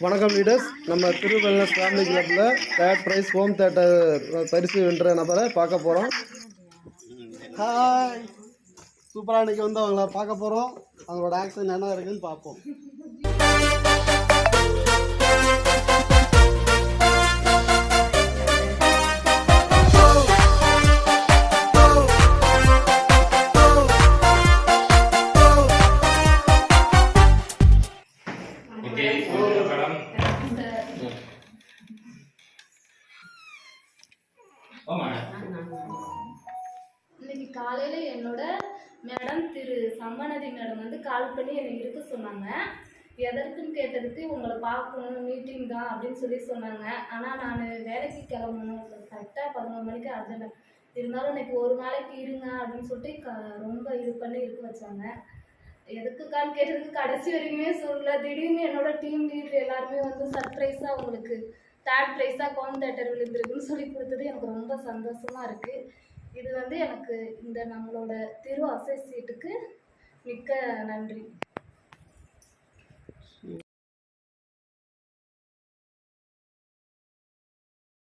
வணக்கம் லீடர்ஸ் நம்ம திருவெல்னஸ் ஃபேமிலி கிளப்பில் தேர்ட் ப்ரைஸ் ஹோம் தேட்டர் பரிசு வென்ற நபரை பார்க்க போகிறோம் ஹாய் சூப்பராக இன்றைக்கி வந்து அவங்கள பார்க்க போகிறோம் அவங்களோட ஆக்ஷன் என்ன இருக்குதுன்னு பார்ப்போம். இன்னைக்கு காலையில் என்னோட மேடம் திரு சம்மநதி மேடம் வந்து கால் பண்ணி என்னை இருக்க சொன்னாங்க. எதற்குன்னு கேட்டதுக்கு உங்களை பார்க்கணும் மீட்டிங் தான் அப்படின்னு சொல்லி சொன்னாங்க. ஆனால் நான் வேலைக்கு கிளம்பணும். கரெக்டாக பதினோரு மணிக்கு அர்ஜென்ட். இருந்தாலும் இன்னைக்கு ஒரு நாளைக்கு இருங்க அப்படின்னு சொல்லிட்டு க ரொம்ப இது பண்ணி இருக்க வச்சாங்க. எதுக்குக்கான்னு கேட்டதுக்கு கடைசி வரைக்குமே சொல்லல. திடீர்னு என்னோட டீம் லீடர் எல்லாருமே வந்து சர்ப்ரைஸாக உங்களுக்கு தேர்ட் ப்ரைஸாக கோம் தேட்டர் விழுந்திருக்குன்னு சொல்லி கொடுத்தது எனக்கு ரொம்ப சந்தோஷமாக இருக்குது இது வந்து எனக்கு இந்த நம்மளோட திரு அசோசியேட்டுக்கு மிக்க நன்றி.